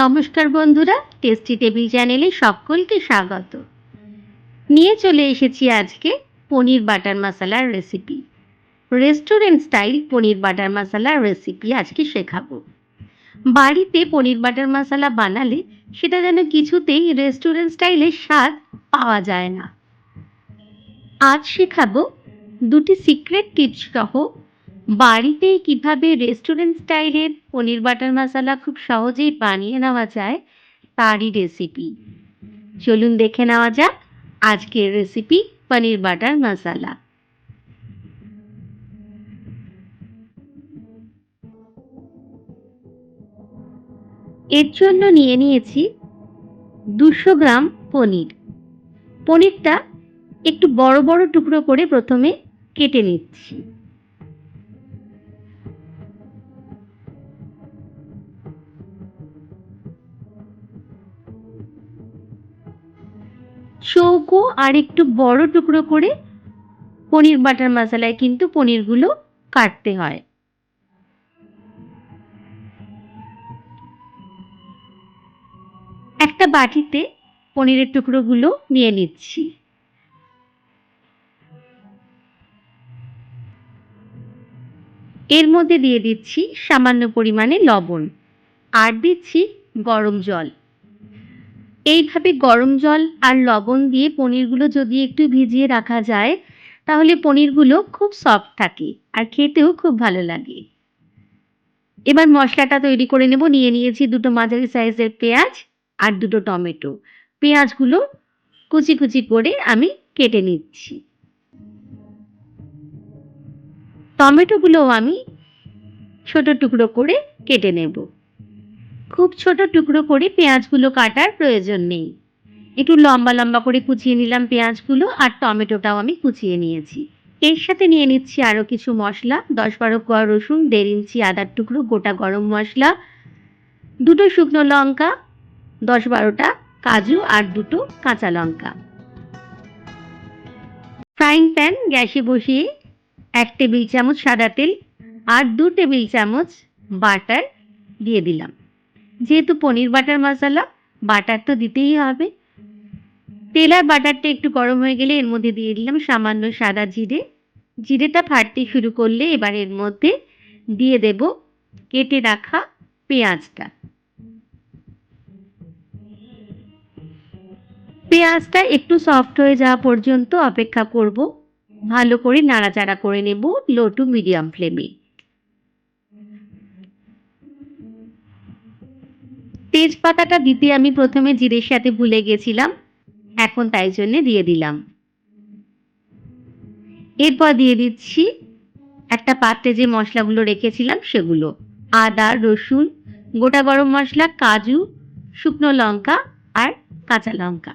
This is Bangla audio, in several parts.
নমস্কার বন্ধুরা টেস্টি টেবিল চ্যানেলে সকলকে স্বাগত। নিয়ে চলে এসেছি আজকে paneer butter মশালার recipe restaurant style paneer butter মশালার recipe আজকে শেখাবো। বাড়িতে পনির বাটার মশলা বানালে সেটা যেন কিছুতেই রেস্টুরেন্ট স্টাইলের স্বাদ পাওয়া যায় না। আজ শেখাবো দুটি সিক্রেট টিপস সহ বাড়িতে কীভাবে রেস্টুরেন্ট স্টাইলের পনির বাটার মশলা খুব সহজেই বানিয়ে নেওয়া যায়, তারই রেসিপি চলুন দেখে নেওয়া যাক আজকের রেসিপি পনির বাটার মশলা। এর জন্য নিয়ে নিয়েছি দুশো গ্রাম পনির। পনিরটা একটু বড় বড় টুকরো করে প্রথমে কেটে নিচ্ছি। চৌকো আর একটু বড় টুকরো করে পনির বাটার মশলায় কিন্তু পনিরগুলো কাটতে হয়। একটা বাটিতে পনিরের টুকরোগুলো নিয়ে নিচ্ছি। এর মধ্যে দিয়ে দিচ্ছি সামান্য পরিমাণে লবণ আর দিচ্ছি গরম জল। এইভাবে গরম জল আর লবণ দিয়ে পনিরগুলো যদি একটু ভিজিয়ে রাখা যায়, তাহলে পনিরগুলো খুব সফট থাকে আর খেতেও খুব ভালো লাগে। এবার মশলাটা তৈরি করে নেব। নিয়ে নিয়েছি দুটো মাঝারি সাইজের পেঁয়াজ আর দুটো টমেটো। পেঁয়াজগুলো কুচি কুচি করে আমি কেটে নিচ্ছি। টমেটোগুলোও আমি ছোট টুকরো করে কেটে নেব। খুব ছোট টুকরো করে পেঁয়াজগুলো কাটার প্রয়োজন নেই। একটু লম্বা লম্বা করে কুচিয়ে নিলাম পেঁয়াজগুলো আর টমেটোটাও আমি কুচিয়ে নিয়েছি। এর সাথে নিয়ে নিচ্ছি আরও কিছু মশলা, দশ বারো কোয়া রসুন, দেড় ইঞ্চি আদার টুকরো, গোটা গরম মশলা, দুটো শুকনো লঙ্কা, দশ বারোটা কাজু আর দুটো কাঁচা লঙ্কা। ফ্রাইং প্যান গ্যাসে বসিয়ে এক টেবিল চামচ সাদা তেল আর দু টেবিল চামচ বাটার দিয়ে দিলাম। যেহেতু পনির বাটার মশলা, বাটার তো দিতেই হবে। তেল আর বাটারটা একটু গরম হয়ে গেলে এর মধ্যে দিয়ে দিলাম সামান্য সাদা জিরে। জিরেটা ফাটতে শুরু করলে এবার এর মধ্যে দিয়ে দেব কেটে রাখা পেঁয়াজটা। পেঁয়াজটা একটু সফট হয়ে যাওয়া পর্যন্ত অপেক্ষা করব। ভালো করে নাড়াচাড়া করে নেব লো টু মিডিয়াম ফ্লেমে। তেজপাতাটা দিতে আমি প্রথমে জিরের সাথে ভুলে গেছিলাম, এখন তাই জন্যে দিয়ে দিলাম। এরপর দিয়ে দিচ্ছি একটা পাত্রে যে মশলাগুলো রেখেছিলাম সেগুলো। আদা, রসুন, গোটা গরম মশলা, কাজু, শুকনো লঙ্কা আর কাঁচা লঙ্কা।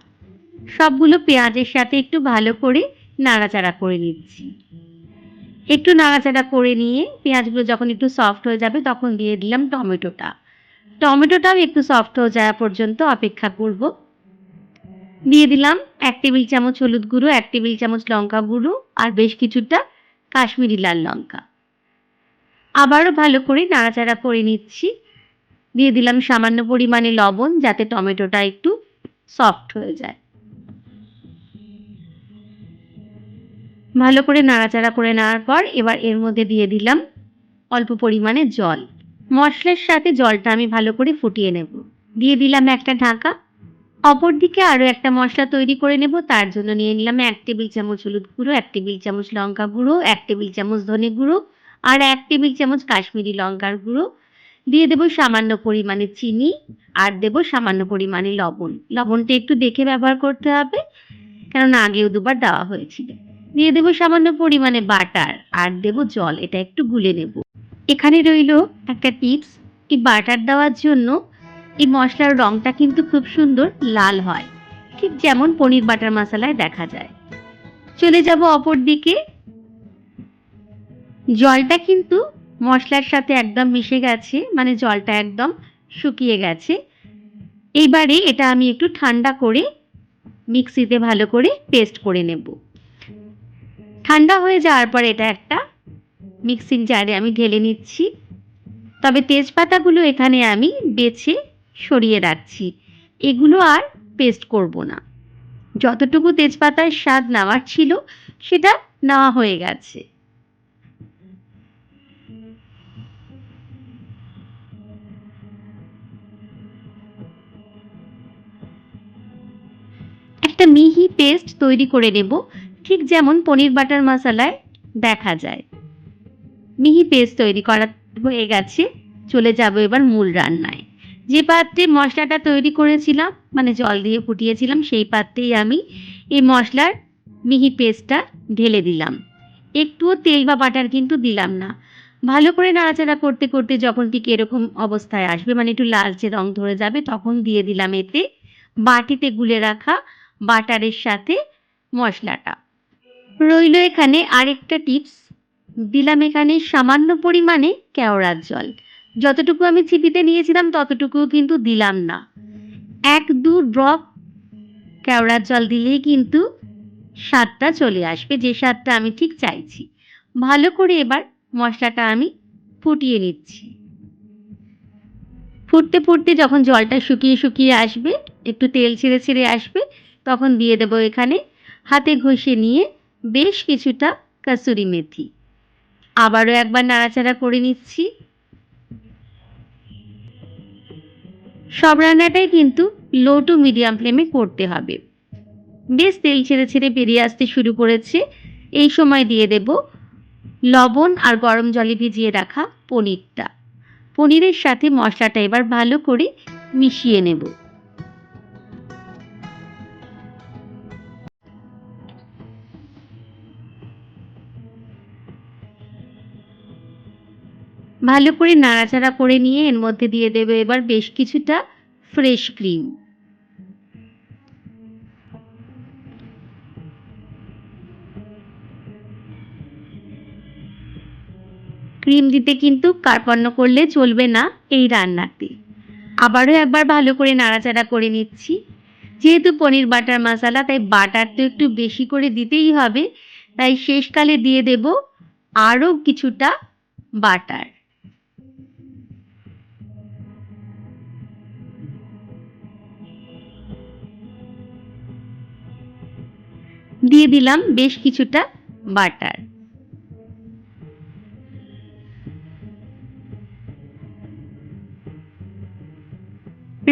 সবগুলো পেঁয়াজের সাথে একটু ভালো করে নাড়াচাড়া করে নিচ্ছি। একটু নাড়াচাড়া করে নিয়ে পেঁয়াজগুলো যখন একটু সফট হয়ে যাবে তখন দিয়ে দিলাম টমেটোটা। টমেটোটাও একটু সফট হয়ে যাওয়া পর্যন্ত অপেক্ষা করব। দিয়ে দিলাম এক টেবিল চামচ হলুদ গুঁড়ো, এক টেবিল চামচ লঙ্কা গুঁড়ো আর বেশ কিছুটা কাশ্মীরি লাল লঙ্কা। আবারও ভালো করে নাড়াচাড়া করে নিচ্ছি। দিয়ে দিলাম সামান্য পরিমাণে লবণ যাতে টমেটোটা একটু সফট হয়ে যায়। ভালো করে নাড়াচাড়া করে নেওয়ার পর এবার এর মধ্যে দিয়ে দিলাম অল্প পরিমাণে জল। মশলার সাথে জলটা আমি ভালো করে ফুটিয়ে নেব। দিয়ে দিলাম একটা ঢাকা। অপর দিকে আরও একটা মশলা তৈরি করে নেব। তার জন্য নিয়ে নিলাম এক টেবিল চামচ হলুদ গুঁড়ো, এক টেবিল চামচ লঙ্কা গুঁড়ো, এক টেবিল চামচ ধনে গুঁড়ো আর এক টেবিল চামচ কাশ্মীরি লঙ্কার গুঁড়ো। দিয়ে দেবো সামান্য পরিমাণে চিনি আর দেবো সামান্য পরিমাণে লবণ। লবণটা একটু দেখে ব্যবহার করতে হবে কারণ আগেও দুবার দেওয়া হয়েছিল। দিয়ে দেবো সামান্য পরিমাণে বাটার আর দেবো জল, এটা একটু গুলে নেব। এখানে রইল একটা টিপস, এই বাটার দেওয়ার জন্য এই মশলার রঙটা কিন্তু খুব সুন্দর লাল হয়, ঠিক যেমন পনির বাটার মশলায় দেখা যায়। চলে যাব অপর দিকে। জলটা কিন্তু মশলার সাথে একদম মিশে গেছে মানে জলটা একদম শুকিয়ে গেছে। এইবারে এটা আমি একটু ঠান্ডা করে মিক্সিতে ভালো করে পেস্ট করে নেব। ঠান্ডা হয়ে যাওয়ার পর এটা একটা মিক্সিং জারে আমি ঢেলে নিচ্ছি। তবে তেজপাতাগুলো এখানে আমি বেছে সরিয়ে রাখছি। এগুলো আর পেস্ট করব না। যতটুকু তেজপাতার স্বাদ নেওয়ার ছিল, সেটা নেওয়া হয়ে গেছে। একটা মিহি পেস্ট তৈরি করে নেব। ঠিক যেমন পনির বাটার মশলায় দেখা যায়। মিহি পেস্ট তৈরি করা হয়ে গেছে। চলে যাব এবার মূল রান্নায়। যে পাত্রে মশলাটা তৈরি করেছিলাম মানে জল দিয়ে ফুটিয়েছিলাম, সেই পাত্রেই আমি এই মশলার মিহি পেস্টটা ঢেলে দিলাম। একটুও তেল বা বাটার কিন্তু দিলাম না। ভালো করে নাড়াচাড়া করতে করতে যখন ঠিক এরকম অবস্থায় আসবে মানে একটু লালচে রং ধরে যাবে, তখন দিয়ে দিলাম এতে বাটিতে গুলে রাখা বাটারের সাথে মশলাটা। রইল এখানে আরেকটা টিপস। দিলাম এখানে সামান্য পরিমাণে কেওড়ার জল। যতটুকু আমি ছিপিতে নিয়েছিলাম, ততটুকুও কিন্তু দিলাম না। এক দু ড্রপ কেওড়ার জল দিলেই কিন্তু স্বাদটা চলে আসবে, যে স্বাদটা আমি ঠিক চাইছি। ভালো করে এবার মশলাটা আমি ফুটিয়ে নিচ্ছি। ফুটতে ফুটতে যখন জলটা শুকিয়ে শুকিয়ে আসবে, একটু তেল ছেড়ে ছেড়ে আসবে, তখন দিয়ে দেবো এখানে হাতে ঘষে নিয়ে বেশ কিছুটা কাসুরি মেথি। আবারও একবার নাড়াচাড়া করে নিচ্ছি। সব রান্নাটাই কিন্তু লো টু মিডিয়াম ফ্লেমে করতে হবে। বেশ তেল ছেড়ে ছেড়ে বেরিয়ে আসতে শুরু করেছে। এই সময় দিয়ে দেব লবণ আর গরম জলে ভিজিয়ে রাখা পনিরটা। পনিরের সাথে মশলাটা এবার ভালো করে মিশিয়ে নেব। ভালো করে নাড়াচাড়া করে নিয়ে এর মধ্যে দিয়ে দেবে এবার বেশ কিছুটা ফ্রেশ ক্রিম। ক্রিম দিতে কিন্তু কার্পণ্য করলে চলবে না এই রান্নাতে আবারও একবার ভালো করে নাড়াচাড়া করে নিচ্ছি। যেহেতু পনির বাটার মশলা, তাই বাটার তো একটু বেশি করে দিতেই হবে, তাই শেষকালে দিয়ে দেব আরও কিছুটা বাটার। দিয়ে দিলাম বেশ কিছুটা বাটার।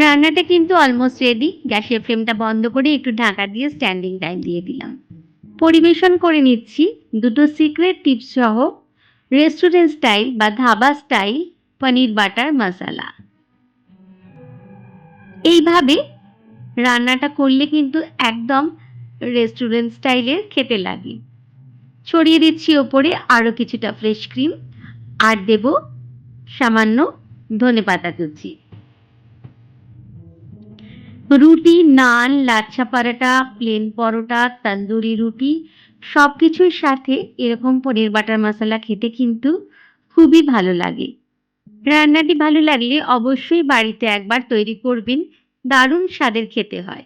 রান্নাটা কিন্তু অলমোস্ট রেডি গ্যাসের ফ্লেমটা বন্ধ করে একটু ঢাকা দিয়ে স্ট্যান্ডিং টাইম দিয়ে দিলাম। পরিবেশন করে নিচ্ছি দুটো সিক্রেট টিপস সহ রেস্টুরেন্ট স্টাইল বা ধাবা স্টাইল পনির বাটার মশলা এইভাবে রান্নাটা করলে কিন্তু একদম রেস্টুরেন্ট স্টাইলের খেতে লাগে। ছড়িয়ে দিচ্ছি ওপরে আরও কিছুটা ফ্রেশ ক্রিম আর দেব সামান্য ধনে পাতা কুচি। রুটি, নান, লাচ্ছা পরোটা প্লেন পরোটা, তন্দুরি রুটি সব কিছুর সাথে এরকম পনির বাটার মশলা খেতে কিন্তু খুবই ভালো লাগে। রান্নাটি ভালো লাগলে অবশ্যই বাড়িতে একবার তৈরি করবেন, দারুণ স্বাদের খেতে হয়।